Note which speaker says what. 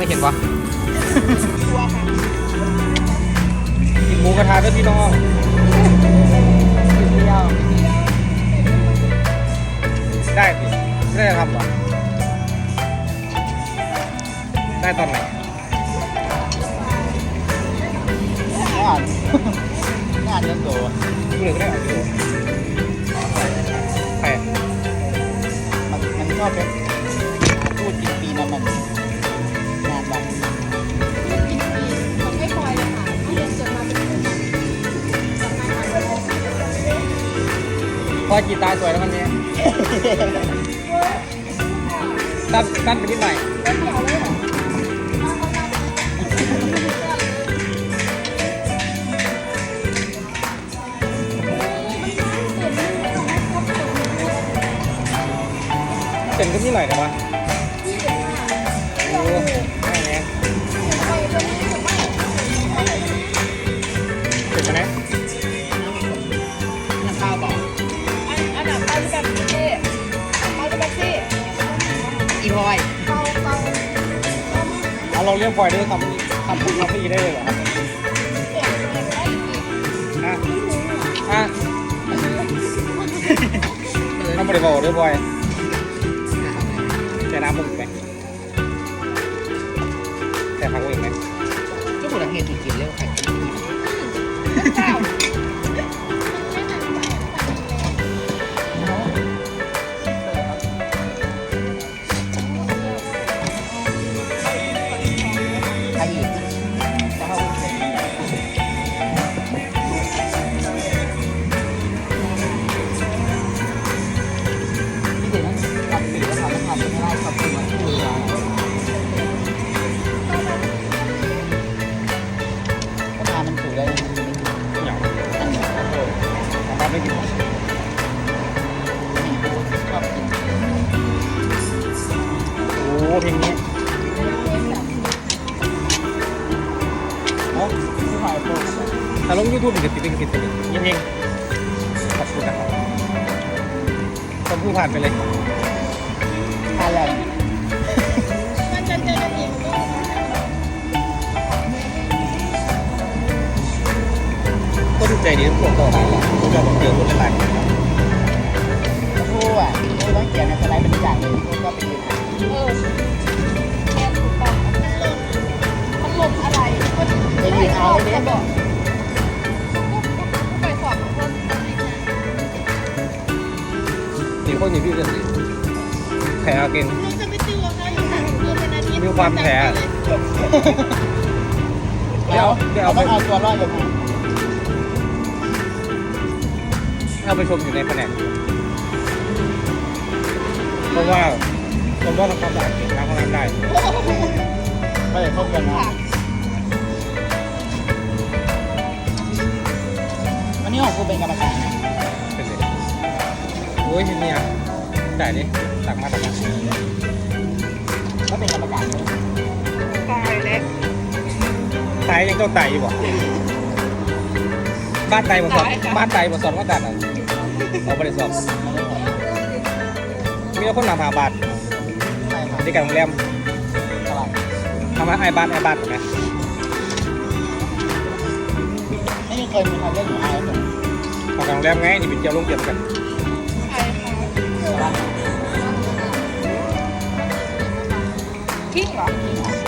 Speaker 1: ไม่เห็นวะ
Speaker 2: ตัวค่ะ
Speaker 1: กินหมูกระทะด้วยพี่น้อง
Speaker 2: เดียว
Speaker 1: ได้สิไม่ได้ทำหรอได้ตอนไหน
Speaker 2: งานงานเลี้ยงตัว
Speaker 1: กูเหลือก็ได้เอาอยู่แปด
Speaker 2: มันมันชอบเป็นพูดกินปีนั้นมัน
Speaker 3: พอจี
Speaker 1: ตาสวยแล้ววันนี้ ตั้นตั้นไปนิดหน่อย
Speaker 3: ต้นเดียวเลยเหรอ
Speaker 1: เต็มก็นิดหน่อยแต่ว่าโอ้ไม่แน่เต็มไหมเนี่ย
Speaker 3: เอา
Speaker 1: เราเรียกพลอยได้ทำทำบุญทำพี่ได้เลยเหรอครับ
Speaker 3: เก่งเลยได้อีก
Speaker 1: อะอะน้องบริบอกด้วยบอยแช่น้ำมุกไหมแต่พักอีกไหม
Speaker 2: ก็บุตรเหตุกินเร็วค่ะ
Speaker 3: เปล่า
Speaker 2: โอ้
Speaker 1: เพลงนี้
Speaker 2: เนาะที่หอยโปร
Speaker 1: ถ้าลงยูทูบมันจะติดเป็นติดเป็นยังเพลงขอบคุณนะครับต้องพูดผ่านไปเลย
Speaker 2: ทานแล้ว
Speaker 3: มันจะเจอกันอีก
Speaker 1: ก็ดูใจดีทั้งพวกก็ทุกอย่างต้องเจอคนหลายๆคนครับ
Speaker 2: ผู้อะผู้ต้องเขียนในสไลด์เป็นอย่างเลยก็ไปยืน
Speaker 3: เออแค่ถูกต้องมันหล่นมันหล่นอะไรก็ไม่เอาจะบอกไปสอบคน
Speaker 1: สี่คนอยู่พี่กันสิแพ้เก่ง
Speaker 3: หนูจะไปติวกับเขาอยู่ค่ะคือเป็นอาทิตย์
Speaker 1: มีความแพ้เดี๋ยวเดี๋ยว
Speaker 2: เอา
Speaker 1: ไป
Speaker 2: เอาตัวรอดยังไง
Speaker 1: เอาไปชมอยู่ในแผนกเพราะว่า ผมว่าเราทำสะอาดเก่งล้างห้องน้ำได้
Speaker 2: ไม่ได้พบกันนะ
Speaker 3: ค่ะ
Speaker 2: วันนี้ของกูเป็นกรรมการนะ
Speaker 1: เป็นเลยโอ้ยทีนี้จ่ายดิตักมาตักมา
Speaker 2: ก็เป็นกรรมการเลย
Speaker 3: ตายแล้ว
Speaker 1: ตายยังต้องตายอยู่บ่บ้านตายบนสอนบ้านตายบนสอนว่าตัดอะเราไม่ได้สอบมีแต่คนนำหาบาท
Speaker 2: ใช่ครับ
Speaker 1: ในการโรงแรม
Speaker 2: ตลาด
Speaker 1: ทำให้ไอ้บ้านไอ้บ้านถูกไหม
Speaker 2: ไม่มีเคยมีใครเล่นหนูอายเลย
Speaker 1: ของโรงแรมไงนี่เป็นเจ้าลงเตรียมกัน
Speaker 3: ใช่ค่ะทิ้งเหรอ